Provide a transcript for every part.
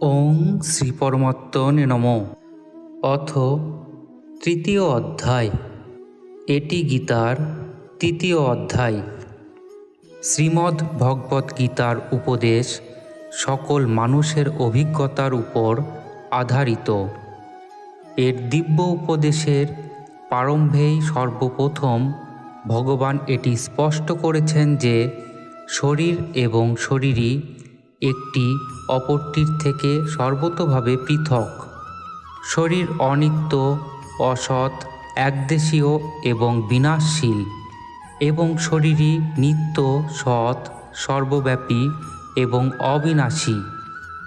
ওং শ্রী পরমাত্মনে নম। অথ তৃতীয় অধ্যায়। এটি গীতার তৃতীয় অধ্যায়। শ্রীমদ্ ভগবত গীতার উপদেশ সকল মানুষের অভিজ্ঞতার উপর আধারিত। এর দিব্য উপদেশের প্রারম্ভেই সর্বপ্রথম ভগবান এটি স্পষ্ট করেছেন যে শরীর এবং শরীরই একটি অপরটির থেকে সর্বতভাবে পৃথক। শরীর অনিত্য, অসৎ, একদেশীয় এবং বিনাশশীল এবং শরীরই নিত্য, সৎ, সর্বব্যাপী এবং অবিনাশী।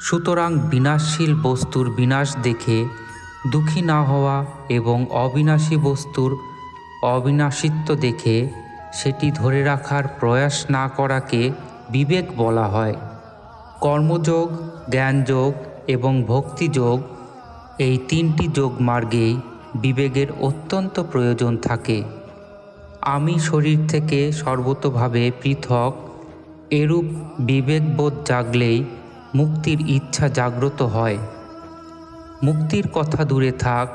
সুতরাং বিনাশশীল বস্তুর বিনাশ দেখে দুঃখী না হওয়া এবং অবিনাশী বস্তুর অবিনাশিত্ব দেখে সেটি ধরে রাখার প্রয়াস না করাকে বিবেক বলা হয়। কর্মযোগ, জ্ঞানযোগ এবং ভক্তিযোগ এই তিনটি যোগ মার্গেই বিবেকের অত্যন্ত প্রয়োজন থাকে। আমি শরীর থেকে সর্বতভাবে পৃথক, এরূপ বিবেকবোধ জাগলেই মুক্তির ইচ্ছা জাগ্রত হয়। মুক্তির কথা দূরে থাক,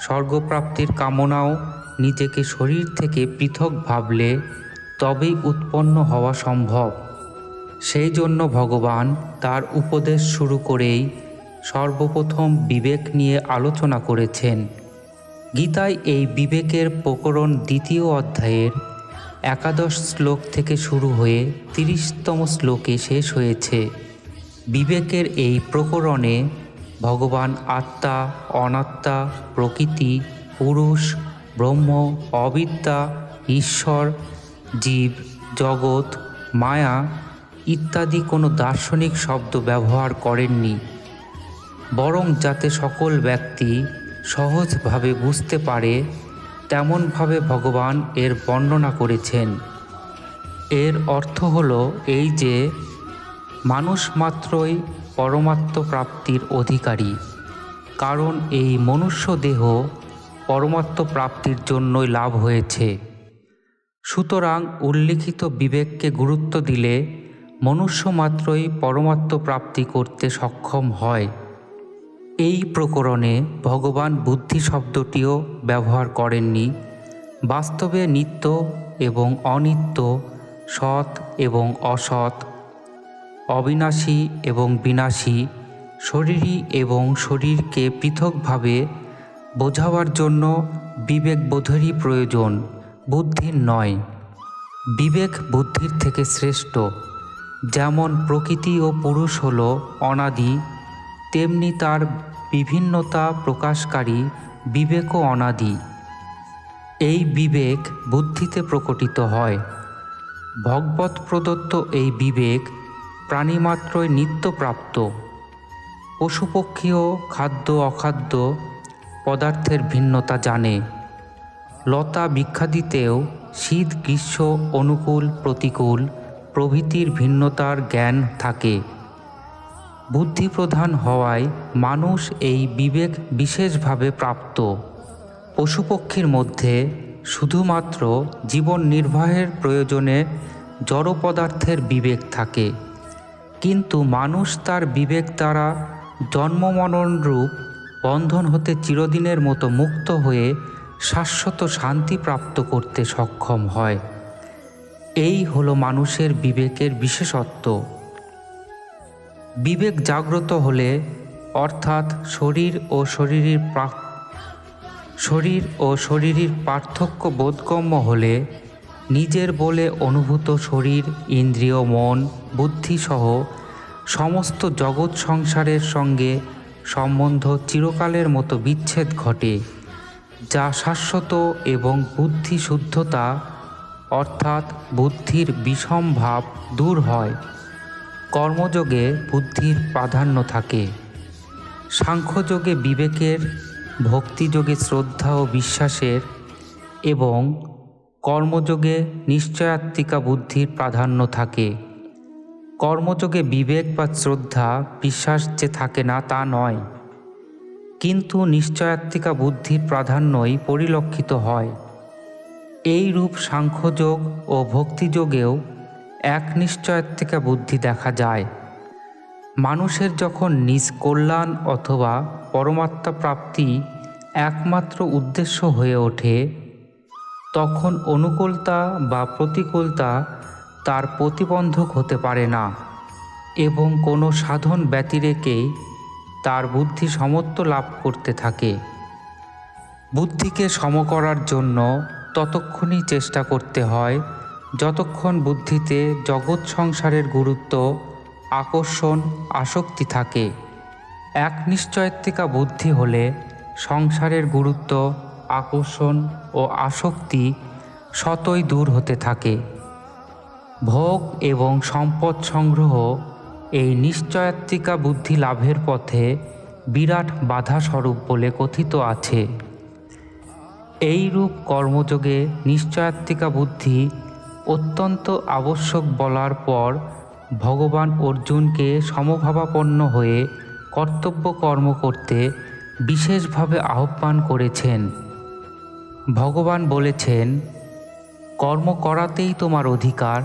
স্বর্গপ্রাপ্তির কামনাও নিজেকে শরীর থেকে পৃথক ভাবলে তবেই উৎপন্ন হওয়া সম্ভব। সেই জন্য ভগবান তার উপদেশ শুরু করেই সর্বপ্রথম বিবেক নিয়ে আলোচনা করেছেন। গীতায় এই বিবেকের প্রকরণ দ্বিতীয় অধ্যায়ের একাদশ শ্লোক থেকে শুরু হয়ে তিরিশতম শ্লোকে শেষ হয়েছে। বিবেকের এই প্রকরণে ভগবান আত্মা, অনাত্মা, প্রকৃতি, পুরুষ, ব্রহ্ম, অবিদ্যা, ঈশ্বর, জীব, জগৎ, মায়া ইত্যাদি কোনো দার্শনিক শব্দ ব্যবহার করেননি, বরং যাতে সকল ব্যক্তি সহজভাবে বুঝতে পারে, তেমনভাবে ভগবান এর বর্ণনা করেছেন। এর অর্থ হলো এই যে, মানুষ মাত্রই পরমাত্ম প্রাপ্তির অধিকারী, কারণ এই মনুষ্য দেহ পরমাত্ম প্রাপ্তির জন্যই লাভ হয়েছে। সুতরাং উল্লিখিত বিবেককে গুরুত্ব দিলে মনুষ্য মাত্রই পরমাত্ম প্রাপ্তি করতে সক্ষম হয়। এই প্রকরণে ভগবান বুদ্ধি শব্দটিও ব্যবহার করেননি। বাস্তবে নিত্য এবং অনিত্য, সৎ এবং অসৎ, অবিনাশী এবং বিনাশী, শরীরী এবং শরীরকে পৃথকভাবে বোঝাবার জন্য বিবেকবোধেরই প্রয়োজন, বুদ্ধির নয়। বিবেক বুদ্ধির থেকে শ্রেষ্ঠ। যেমন প্রকৃতি ও পুরুষ হল অনাদি, তেমনি তার বিভিন্নতা প্রকাশকারী বিবেকও অনাদি। এই বিবেক বুদ্ধিতে প্রকটিত হয়। ভগবত প্রদত্ত এই বিবেক প্রাণীমাত্রই নিত্যপ্রাপ্ত। পশুপক্ষীও খাদ্য অখাদ্য পদার্থের ভিন্নতা জানে। লতা বিখ্যাদিতেও শীত, গ্রীষ্ম, অনুকূল, প্রতিকূল প্রভৃতির ভিন্নতার জ্ঞান থাকে। বুদ্ধিপ্রধান হওয়ায় মানুষ এই বিবেক বিশেষভাবে প্রাপ্ত। পশুপক্ষীর মধ্যে শুধুমাত্র জীবন নির্বাহের প্রয়োজনে জড় পদার্থের বিবেক থাকে। কিন্তু মানুষ তার বিবেক দ্বারা জন্মমরণরূপ বন্ধন হতে চিরদিনের মতো মুক্ত হয়ে শাশ্বত শান্তি প্রাপ্ত করতে সক্ষম হয়। এই হলো মানুষের বিবেকের বিশেষত্ব। বিবেক জাগ্রত হলে, অর্থাৎ শরীর ও শরীরের শরীর ও শরীরের পার্থক্য বোধগম্য হলে, নিজের বলে অনুভূত শরীর, ইন্দ্রিয়, মন বুদ্ধিসহ সমস্ত জগৎ সংসারের সঙ্গে সম্বন্ধ চিরকালের মতো বিচ্ছেদ ঘটে, যা শাশ্বত এবং বুদ্ধি শুদ্ধতা অর্থাৎ বুদ্ধির বিষম ভাব দূর হয়। কর্মযোগে বুদ্ধির প্রাধান্য থাকে। সাংখ্যযোগে বিবেকের, ভক্তিযোগে শ্রদ্ধা ও বিশ্বাসের এবং কর্মযোগে নিশ্চয়াত্মিকা বুদ্ধির প্রাধান্য থাকে। কর্মযোগে বিবেক বা শ্রদ্ধা, বিশ্বাস যে থাকে না তা নয়। কিন্তু নিশ্চয়াত্মিকা বুদ্ধির প্রাধান্যই পরিলক্ষিত হয়। এই রূপ সাংখ্যযোগ ও ভক্তিযোগেও এক নিশ্চয়াত্মিকা বুদ্ধি দেখা যায়। মানুষের যখন নিজ কল্যাণ অথবা পরমাত্মা প্রাপ্তি একমাত্র উদ্দেশ্য হয়ে ওঠে, তখন অনুকূলতা বা প্রতিকূলতা তার প্রতিবন্ধক হতে পারে না এবং কোনো সাধন ব্যতিরেকেই তার বুদ্ধি সমত্ব লাভ করতে থাকে। বুদ্ধিকে সম করার জন্য ততক্ষণই চেষ্টা করতে হয়, যতক্ষণ বুদ্ধিতে জগৎ সংসারের গুরুত্ব, আকর্ষণ, আসক্তি থাকে। এক নিশ্চয়ত্বিকা বুদ্ধি হলে সংসারের গুরুত্ব, আকর্ষণ ও আসক্তি শতই দূর হতে থাকে। ভোগ এবং সম্পদ সংগ্রহ এই নিশ্চয়াত্মিকা বুদ্ধি লাভের পথে বিরাট বাধা স্বরূপ বলে কথিত আছে। এই রূপ কর্মযোগে নিশ্চয়াত্মিকা বুদ্ধি অত্যন্ত আবশ্যক বলার পর ভগবান অর্জুনকে সমভাবাপন্ন হয়ে কর্তব্য কর্ম করতে বিশেষভাবে আহ্বান করেছেন। ভগবান বলেছেন, কর্ম করাতেই তোমার অধিকার,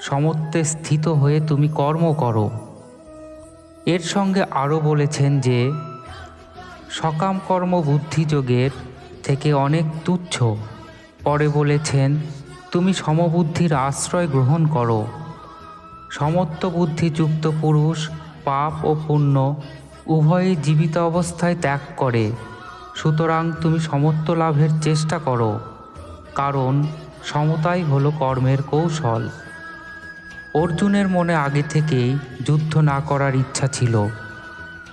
সমত্বে স্থিত হয়ে তুমি কর্ম করো। এর সঙ্গে আরও বলেছেন যে, সকাম কর্ম বুদ্ধিযোগের থেকে অনেক তুচ্ছ। পরে বলেছেন, তুমি সমবুদ্ধির আশ্রয় গ্রহণ করো। সমত্ব বুদ্ধিযুক্ত পুরুষ, পাপ ও পুণ্য উভয়ই জীবিত অবস্থায় ত্যাগ করে। সুতরাং তুমি সমত্ব লাভের চেষ্টা করো। কারণ সমতাই হলো কর্মের কৌশল। অর্জুনের মনে আগে থেকেই যুদ্ধ না করার ইচ্ছা ছিল।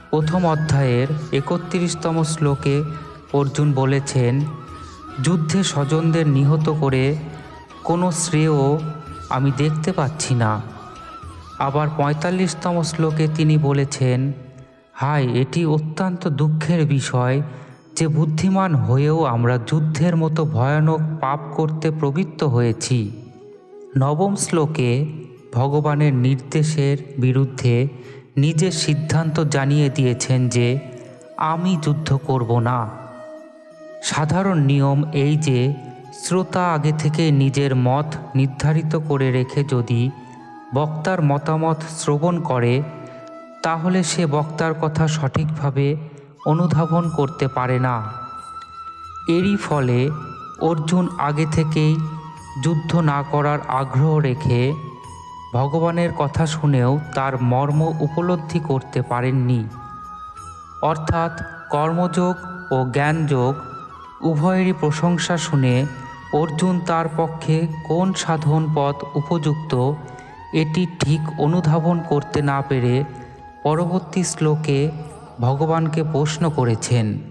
প্রথম অধ্যায়ের একত্রিশতম শ্লোকে অর্জুন বলেছেন, যুদ্ধে স্বজনদের নিহত করে কোনো শ্রেয় আমি দেখতে পাচ্ছি না। আবার পঁয়তাল্লিশতম শ্লোকে তিনি বলেছেন, হায়, এটি অত্যন্ত দুঃখের বিষয় যে বুদ্ধিমান হয়েও আমরা যুদ্ধের মতো ভয়ানক পাপ করতে প্রবৃত্ত হয়েছি। নবম শ্লোকে ভগবানের নির্দেশের বিরুদ্ধে নিজের সিদ্ধান্ত জানিয়ে দিয়েছেন যে, আমি যুদ্ধ করব না। সাধারণ নিয়ম এই যে, শ্রোতা আগে থেকে নিজের মত নির্ধারিত করে রেখে যদি বক্তার মতামত শ্রবণ করে, তাহলে সে বক্তার কথা সঠিকভাবে অনুধাবন করতে পারে না। এরই ফলে অর্জুন আগে থেকেই যুদ্ধ না করার আগ্রহ রেখে ভগবানের কথা শুনেও তার মর্ম উপলব্ধি করতে পারেননি। অর্থাৎ কর্মযোগ ও জ্ঞানযোগ উভয়েরই প্রশংসা শুনে অর্জুন তার পক্ষে কোন সাধন পথ উপযুক্ত, এটি ঠিক অনুধাবন করতে না পেরে পরবর্তী শ্লোকে ভগবানকে প্রশ্ন করেছেন।